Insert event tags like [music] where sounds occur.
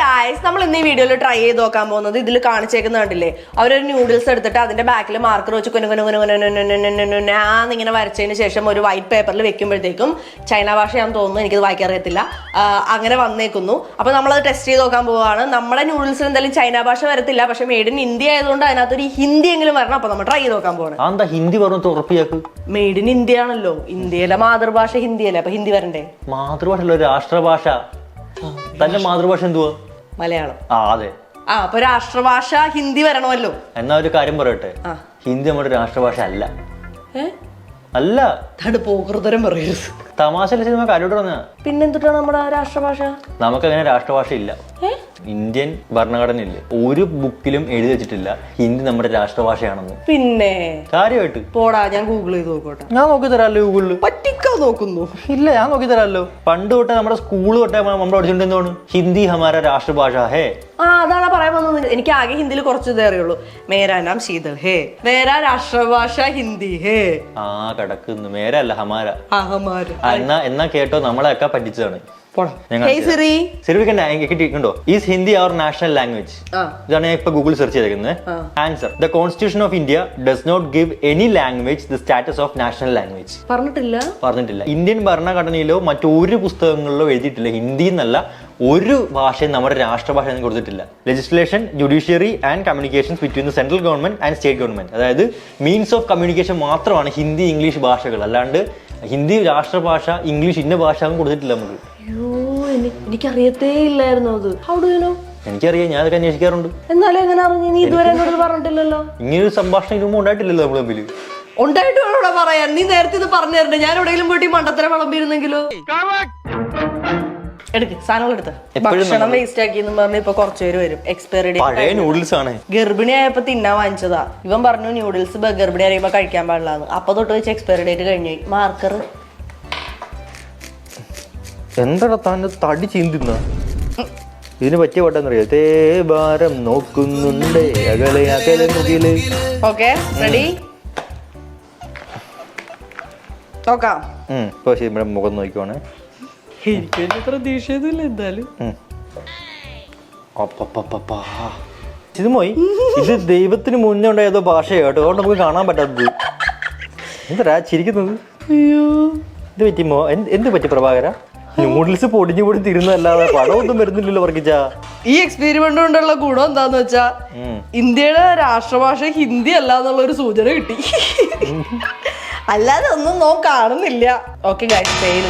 Guys നമ്മൾ ഇന്ന് ഈ വീഡിയോയിൽ ട്രൈ ചെയ്ത് നോക്കാൻ പോകുന്നത് ഇതിൽ കാണിച്ചേക്കുന്ന കണ്ടില്ലേ? അവരൊരു ന്യൂഡിൽസ് എടുത്തിട്ട് അതിന്റെ ബാക്കിൽ മാർക്കർ വെച്ച് കുനു കുനു കുനു കുനുന്നിങ്ങനെ വരച്ചതിന് ശേഷം ഒരു വൈറ്റ് പേപ്പറിൽ വെക്കുമ്പോഴത്തേക്കും ചൈന ഭാഷയാണെന്ന് തോന്നുന്നു എനിക്കത് വായിക്കറിയത്തില്ല അങ്ങനെ വന്നേക്കുന്നു. അപ്പോൾ നമ്മളത് ടെസ്റ്റ് ചെയ്ത് നോക്കാൻ പോവുകയാണ്. നമ്മുടെ ന്യൂഡിൽസിൽ എന്തായാലും ചൈന ഭാഷ വരത്തില്ല പക്ഷേ മെയ്ഡ് ഇൻ ഇന്ത്യ ആയതുകൊണ്ട് അതിനകത്തൊരു ഹിന്ദി എങ്കിലും വരണം. അപ്പോൾ നമ്മൾ ട്രൈ ചെയ്ത് നോക്കാൻ പോകണം ഹിന്ദി പറഞ്ഞു ഉറപ്പിയാക്കും? മെയ്ഡ് ഇൻ ഇന്ത്യ ആണല്ലോ. ഇന്ത്യയിലെ മാതൃഭാഷ ഹിന്ദിയല്ലേ? അപ്പോൾ ഹിന്ദി വരണ്ടേ? മാതൃഭാഷ രാഷ്ട്രഭാഷ. തന്റെ മാതൃഭാഷ എന്തുവാ? മലയാളം. ആ അതെ. ആ അപ്പൊ രാഷ്ട്രഭാഷ ഹിന്ദി വരണമല്ലോ. എന്നാ ഒരു കാര്യം പറയട്ടെ? ആ. ഹിന്ദി നമ്മുടെ രാഷ്ട്രഭാഷ അല്ല. അല്ല. തട് പോകൃതരം പറയരുത്. തമാശ സിനിമ കാര്യോട്ട് പറഞ്ഞ? പിന്നെന്തുട്ടാണ് നമ്മുടെ രാഷ്ട്രഭാഷ? നമുക്ക് അങ്ങനെ രാഷ്ട്രഭാഷ ഇല്ല. ഏ? ഇന്ത്യൻ ഭരണഘടന ഇല്ല ഒരു ബുക്കിലും എഴുതി വെച്ചിട്ടില്ല ഹിന്ദി നമ്മുടെ രാഷ്ട്രഭാഷയാണെന്ന്. പിന്നെ? കാര്യമായിട്ട്. പോടാ ഞാൻ ഗൂഗിൾ ചെയ്ത് നോക്കോട്ടെ. ഞാൻ നോക്കി തരാമല്ലോ ഗൂഗിളിൽ പറ്റിക്കാൻ നോക്കുന്നു. ഇല്ല ഞാൻ നോക്കി തരാമല്ലോ പണ്ട് തൊട്ടേ നമ്മുടെ സ്കൂൾ തൊട്ടേ നമ്മൾ പഠിച്ചിട്ടുണ്ട് എന്താണ് ഹിന്ദി ഹമാര രാഷ്ട്രഭാഷ ഹേ. ആ അതാണ് പറയാൻ വന്നത്. എനിക്ക് ആകെ ഹിന്ദിയിൽ കുറച്ച് ഇതേ അറിയുള്ളൂ. മേരാ നാം ശീതൾ ഹേ. മേരാ രാഷ്ട്രഭാഷ ഹിന്ദി ഹേ. ആ കിടക്കുന്നു. മേരല്ല ഹമാര. അഹമാര്. ആ, എന്നാ എന്നാ കേട്ടോ നമ്മളെയൊക്കെ പഠിച്ചതാണ്. സിറി കിട്ടിയിട്ടുണ്ടോ? Is Hindi our national language ആ. ഇതാണ് ഞാൻ ഇപ്പൊ ഗൂഗിൾ സെർച്ച് ചെയ്തേക്കുന്നത്. ആ. Answer the constitution of India does not give any language the status of national language പറഞ്ഞിട്ടില്ല. പറഞ്ഞിട്ടില്ല. ഇന്ത്യൻ ഭരണഘടനയിലോ മറ്റൊരു പുസ്തകങ്ങളിലോ എഴുതിയിട്ടില്ല. ഹിന്ദി എന്നല്ല. ഒരു ഭാഷയും നമ്മുടെ രാഷ്ട്രഭാഷ എന്ന് കൊടുത്തിട്ടില്ല. Legislation judiciary and communications between the central government and state government അതായത് മീൻസ് ഓഫ് കമ്മ്യൂണിക്കേഷൻ മാത്രമാണ് ഹിന്ദി ഇംഗ്ലീഷ് ഭാഷകൾ. അല്ലാണ്ട് ഹിന്ദി രാഷ്ട്രഭാഷ ഇംഗ്ലീഷ് ഇന്ന ഭാഷ ഒന്നും കൊടുത്തിട്ടില്ല നമുക്ക്. അയ്യോ എനിക്കറിയത്തേ ഇല്ലായിരുന്നു അത്. ഹൗ ഡു യു നോ എനിക്കറിയാം ഞാൻ അതൊക്കെ അന്വേഷിക്കാറുണ്ട്. എന്നാലും എങ്ങനെ അറിഞ്ഞു? നീ ഇതുവരെ എന്നോട് പറഞ്ഞിട്ടില്ലല്ലോ. ഇങ്ങനൊരു സംഭാഷണം ഇതിനു ഉണ്ടായിട്ടില്ലല്ലോ നമ്മൾ തമ്മിൽ ഉണ്ടായിട്ട് പറയാൻ. നീ നേരത്തെ ഇത് പറഞ്ഞു തരണ്ടേ ഞാൻ എവിടെയെങ്കിലും പോയിട്ട് മണ്ടത്തര മണ്ടത്തരം വിളമ്പിരുന്നെങ്കിലോ എടുക്ക് സാധനങ്ങൾ എടുത്ത്. ഭക്ഷണം വേസ്റ്റ് ആക്കി എന്ന് പറഞ്ഞ് ഇപ്പൊ കുറച്ചു പേര് വരും. എക്സ്പയറി പഴയ നൂഡിൽസ് ആണ്. ഗർഭിണി ആയപ്പോ തിന്നാൻ വാങ്ങിച്ചതാ. ഇവൻ പറഞ്ഞു ന്യൂഡിൽസ് ഗർഭിണി അറിയുമ്പോ കഴിക്കാൻ പാടില്ലാന്ന്. അപ്പൊ തൊട്ട് വെച്ച് എക്സ്പയറി ഡേറ്റ് കഴിഞ്ഞു മാർക്കർ എന്താടാ താൻ തടി ചീന്തിന്ന? ഇതിന് പറ്റിയ പാട്ടെന്നറിയോ തേ ഭാരം നോക്കുന്നുണ്ട് അകലെ അകലെ മുകിൽ. ഓക്കെ റെഡി നോക്കാം. ഇപ്പൊ ശരി മുഖം നോക്കുവാണ് എനിക്ക് പ്രതീക്ഷയൊന്നുമില്ല എന്തായാലും. ഇത് മോയി [laughs] ഇത് ദൈവത്തിന് മുന്നേ ഉണ്ടായ ഏതോ ഭാഷയോ കേട്ടോ. അതുകൊണ്ട് നമുക്ക് കാണാൻ പറ്റാത്തത്. എന്താ ചിരിക്കുന്നത്? അയ്യോ. ഇത് പറ്റി മോ എന്ത് പറ്റി പ്രഭാകര? നൂഡിൽസ് പൊടിഞ്ഞു പൊടി തിരുന്നല്ലാതെ പടമൊന്നും വരുന്നില്ലല്ലോ വർഗിച്ചാ. ഈ എക്സ്പെരിമെന്റ് കൊണ്ടുള്ള ഗുണം എന്താന്ന് വെച്ചാ ഇന്ത്യയുടെ രാഷ്ട്രഭാഷ ഹിന്ദി അല്ല എന്നുള്ള ഒരു സൂചന കിട്ടി. അല്ലാതെ ഒന്നും നോ കാണുന്നില്ല ഓക്കെ ഗൈസ് ഫെയിൽ